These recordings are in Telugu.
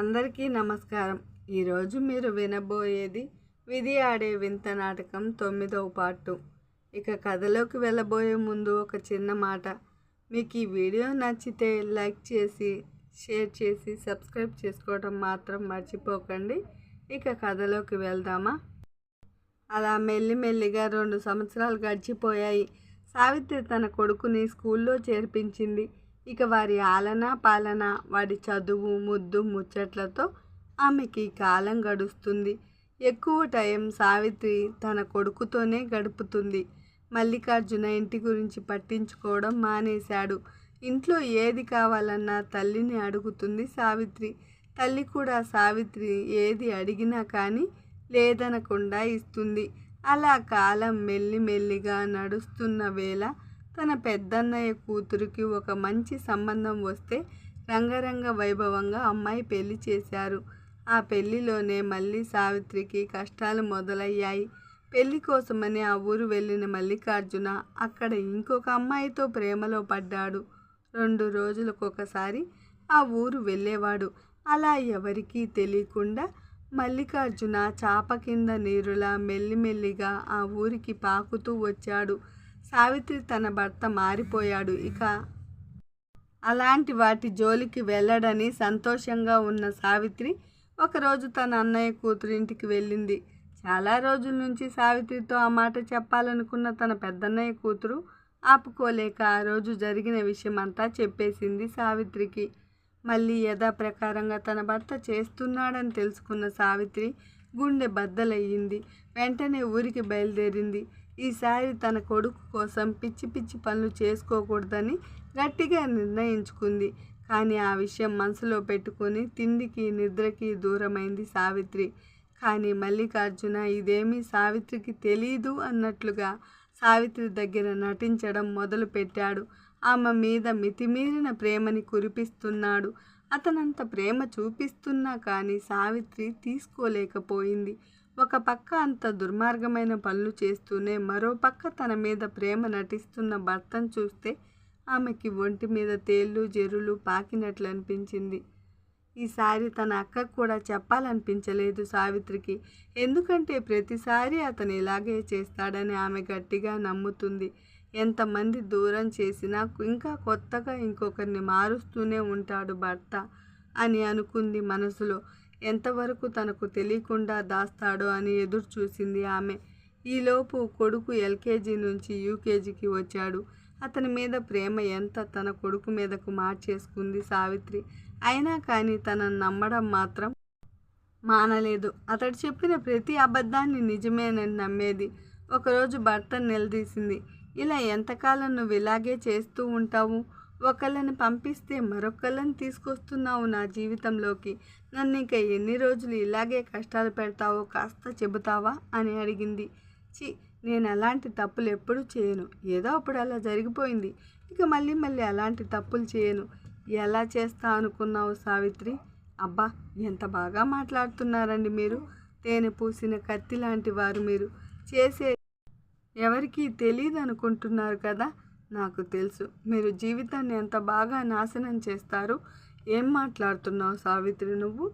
అందరికీ నమస్కారం. ఈరోజు మీరు వినబోయేది విధి ఆడే వింత నాటకం తొమ్మిదవ పార్టు. ఇక కథలోకి వెళ్ళబోయే ముందు ఒక చిన్న మాట. మీకు ఈ వీడియో నచ్చితే లైక్ చేసి షేర్ చేసి సబ్స్క్రైబ్ చేసుకోవడం మాత్రం మర్చిపోకండి. ఇక కథలోకి వెళ్దామా? అలా మెల్లిమెల్లిగా రెండు సంవత్సరాలు గడిచిపోయాయి. సావిత్రి తన కొడుకుని స్కూల్లో చేర్పించింది. ఇక వారి ఆలన పాలన వాడి చదువు ముద్దు ముచ్చట్లతో ఆమెకి కాలం గడుస్తుంది. ఎక్కువ టైం సావిత్రి తన కొడుకుతోనే గడుపుతుంది. మల్లికార్జున ఇంటి గురించి పట్టించుకోవడం మానేశాడు. ఇంట్లో ఏది కావాలన్నా తల్లిని అడుగుతుంది సావిత్రి. తల్లి కూడా సావిత్రి ఏది అడిగినా కానీ లేదనకుండా ఇస్తుంది. అలా కాలం మెల్లిమెల్లిగా నడుస్తున్న వేళ తన పెద్దన్నయ్య కూతురికి ఒక మంచి సంబంధం వస్తే రంగరంగ వైభవంగా అమ్మాయి పెళ్ళి చేశారు. ఆ పెళ్ళిలోనే మళ్ళీ సావిత్రికి కష్టాలు మొదలయ్యాయి. పెళ్ళి కోసమని ఆ ఊరు వెళ్ళిన మల్లికార్జున అక్కడ ఇంకొక అమ్మాయితో ప్రేమలో పడ్డాడు. రెండు రోజులకొకసారి ఆ ఊరు వెళ్ళేవాడు. అలా ఎవరికీ తెలియకుండా మల్లికార్జున చాప కింద నీరులా మెల్లిమెల్లిగా ఆ ఊరికి పాకుతూ వచ్చాడు. సావిత్రి తన భర్త మారిపోయాడు ఇక. అలాంటి వాటి జోలికి వెళ్ళడని సంతోషంగా ఉన్న సావిత్రి ఒకరోజు తన అన్నయ్య కూతురింటికి వెళ్ళింది. చాలా రోజుల నుంచి సావిత్రితో ఆ మాట చెప్పాలనుకున్న తన పెద్దన్నయ్య కూతురు ఆపుకోలేక ఆ రోజు జరిగిన విషయం అంతా చెప్పేసింది సావిత్రికి. మళ్ళీ యథాప్రకారంగా తన భర్త చేస్తున్నాడని తెలుసుకున్న సావిత్రి గుండె బద్దలయ్యింది. వెంటనే ఊరికి బయలుదేరింది. ఈసారి తన కొడుకు కోసం పిచ్చి పిచ్చి పనులు చేసుకోకూడదని గట్టిగా నిర్ణయించుకుంది. కానీ ఆ విషయం మనసులో పెట్టుకొని తిండికి నిద్రకి దూరమైంది సావిత్రి. కానీ మల్లికార్జున ఇదేమీ సావిత్రికి తెలీదు అన్నట్లుగా సావిత్రి దగ్గర నటించడం మొదలుపెట్టాడు. ఆమె మీద మితిమీరిన ప్రేమని కురిపిస్తున్నాడు. అతనంత ప్రేమ చూపిస్తున్నా కానీ సావిత్రి తీసుకోలేకపోయింది. ఒక పక్క అంత దుర్మార్గమైన పనులు చేస్తూనే మరో పక్క తన మీద ప్రేమ నటిస్తున్న భర్తను చూస్తే ఆమెకి ఒంటి మీద తేళ్ళు జెరులు పాకినట్లు అనిపించింది. ఈసారి తన అక్కకు కూడా చెప్పాలనిపించలేదు సావిత్రికి. ఎందుకంటే ప్రతిసారి అతను ఇలాగే చేస్తాడని ఆమె గట్టిగా నమ్ముతుంది. ఎంతమంది దూరం చేసినా ఇంకా కొత్తగా ఇంకొకరిని మారుస్తూనే ఉంటాడు భర్త అని అనుకుంది మనసులో. ఎంతవరకు తనకు తెలియకుండా దాస్తాడో అని ఎదురు చూసింది ఆమె. ఈలోపు కొడుకు ఎల్కేజీ నుంచి యూకేజీకి వచ్చాడు. అతని మీద ప్రేమ ఎంత తన కొడుకు మీదకు మార్చేసుకుంది సావిత్రి. అయినా కానీ తనను నమ్మడం మాత్రం మానలేదు. అతడు చెప్పిన ప్రతి అబద్ధాన్ని నిజమేనని నమ్మేది. ఒకరోజు భర్తను నిలదీసింది. ఇలా ఎంతకాలం నువ్వు ఇలాగే చేస్తూ ఉంటావు? ఒకళ్ళని పంపిస్తే మరొకళ్ళని తీసుకొస్తున్నావు నా జీవితంలోకి. నన్ను ఇంకా ఎన్ని రోజులు ఇలాగే కష్టాలు పెడతావో కాస్త చెబుతావా? అని అడిగింది. చి నేను అలాంటి తప్పులు ఎప్పుడూ చేయను. ఏదో అప్పుడు అలా జరిగిపోయింది. ఇక మళ్ళీ మళ్ళీ అలాంటి తప్పులు చేయను. ఎలా చేస్తా అనుకున్నావు సావిత్రి? అబ్బా ఎంత బాగా మాట్లాడుతున్నారండి మీరు. తేనె పూసిన కత్తి లాంటి వారు మీరు. చేసే ఎవరికి తెలియదు అనుకుంటున్నారు కదా? నాకు తెలుసు. మీరు జీవితాన్ని ఎంత బాగా నాశనం చేస్తారు ఏం మాట్లాడుతున్నావు సావిత్రి నువ్వు?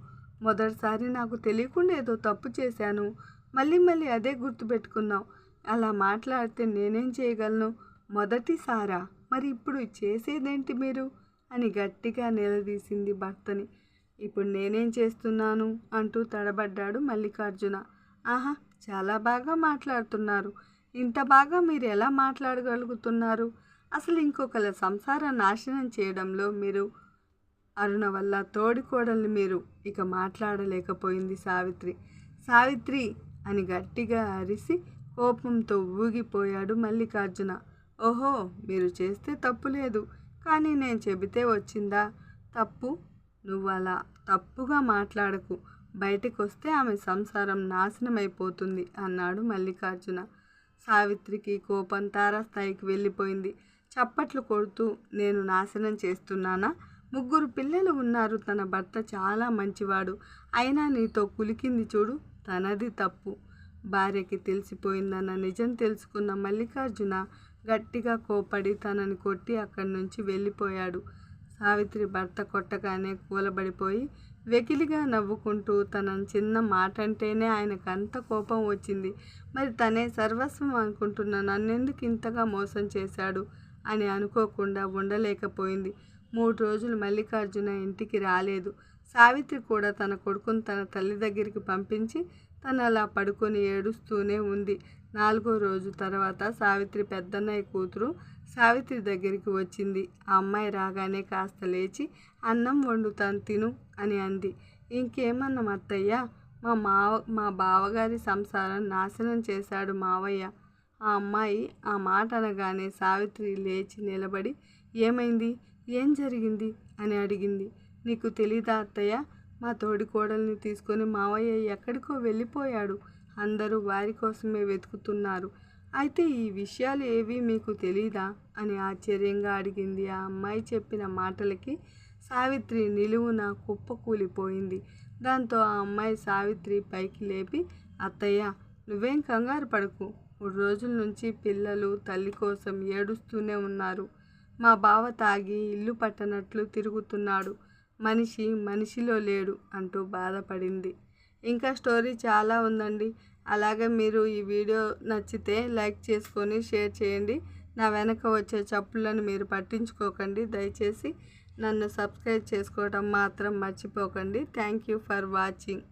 మొదటిసారి నాకు తెలియకుండా ఏదో తప్పు చేశాను. మళ్ళీ మళ్ళీ అదే గుర్తుపెట్టుకున్నావు. అలా మాట్లాడితే నేనేం చేయగలను? మొదటిసారా? మరి ఇప్పుడు చేసేదేంటి మీరు? అని గట్టిగా నిలదీసింది భర్తని. ఇప్పుడు నేనేం చేస్తున్నాను? అంటూ తడబడ్డాడు మల్లికార్జున. ఆహా చాలా బాగా మాట్లాడుతున్నారు. ఇంత బాగా మీరు ఎలా మాట్లాడగలుగుతున్నారు? అసలు ఇంకొకళ్ళ సంసారం నాశనం చేయడంలో మీరు అరుణ వల్ల తోడికోడల్ని మీరు ఇక మాట్లాడలేకపోయింది సావిత్రి. సావిత్రి అని గట్టిగా అరిసి కోపంతో ఊగిపోయాడు మల్లికార్జున. ఓహో మీరు చేస్తే తప్పు లేదు. కానీ నేను చెబితే వచ్చిందా? తప్పు? నువ్వు అలా తప్పుగా మాట్లాడకు. బయటకు వస్తే ఆమె సంసారం నాశనం అయిపోతుంది అన్నాడు మల్లికార్జున. సావిత్రికి కోపం తారాస్థాయికి వెళ్ళిపోయింది. చప్పట్లు కొడుతూ నేను నాశనం చేస్తున్నానా? ముగ్గురు పిల్లలు ఉన్నారు. తన భర్త చాలా మంచివాడు. అయినా నీతో కులికింది చూడు తనది తప్పు. భార్యకి తెలిసిపోయిందన్న నిజం తెలుసుకున్న మల్లికార్జున గట్టిగా కోపడి తనని కొట్టి అక్కడి నుంచి వెళ్ళిపోయాడు. సావిత్రి భర్త కొట్టగానే కూలబడిపోయి వెకిలిగా నవ్వుకుంటూ తన చిన్న మాట అంటేనే ఆయనకు అంత కోపం వచ్చింది. మరి తనే సర్వస్వం అనుకుంటున్న నన్నెందుకు ఇంతగా మోసం చేశాడు అని అనుకోకుండా ఉండలేకపోయింది. మూడు రోజులు మల్లికార్జున ఇంటికి రాలేదు. సావిత్రి కూడా తన కొడుకును తన తల్లి దగ్గరికి పంపించి తను అలా పడుకొని ఏడుస్తూనే ఉంది. నాలుగో రోజు తర్వాత సావిత్రి పెద్దన్నయ్య కూతురు సావిత్రి దగ్గరికి వచ్చింది. ఆ అమ్మాయి రాగానే కాస్త లేచి అన్నం వండుతాను తిను అని అంది. ఇంకేమన్నా అత్తయ్య? మా మావ మా బావగారి సంసారం నాశనం చేశాడు మావయ్య. ఆ అమ్మాయి ఆ మాట అనగానే సావిత్రి లేచి నిలబడి ఏమైంది? ఏం జరిగింది? అని అడిగింది. నీకు తెలీదా అత్తయ్య? మా తోడి కోడల్ని తీసుకొని మావయ్య ఎక్కడికో వెళ్ళిపోయాడు. అందరూ వారి కోసమే వెతుకుతున్నారు. అయితే ఈ విషయాలు ఏవి మీకు తెలీదా? అని ఆశ్చర్యంగా అడిగింది ఆ అమ్మాయి చెప్పిన మాటలకి సావిత్రి నిలువున కుప్పకూలిపోయింది. దాంతో ఆ అమ్మాయి సావిత్రి పైకి లేపి అత్తయ్య నువ్వేం కంగారు పడకు. మూడు రోజుల నుంచి పిల్లలు తల్లి కోసం ఏడుస్తూనే ఉన్నారు. మా బావ తాగి ఇల్లు పట్టనట్లు తిరుగుతున్నాడు. మనిషి మనిషిలో లేడు అంటూ బాధపడింది. ఇంకా స్టోరీ చాలా ఉందండి. అలాగే మీరు ఈ వీడియో నచ్చితే లైక్ చేసుకొని షేర్ చేయండి. నా వెనక వచ్చే చప్పులను మీరు పట్టించుకోకండి. దయచేసి నన్ను సబ్స్క్రైబ్ చేసుకోవడం మాత్రం మర్చిపోకండి. Thank you for watching.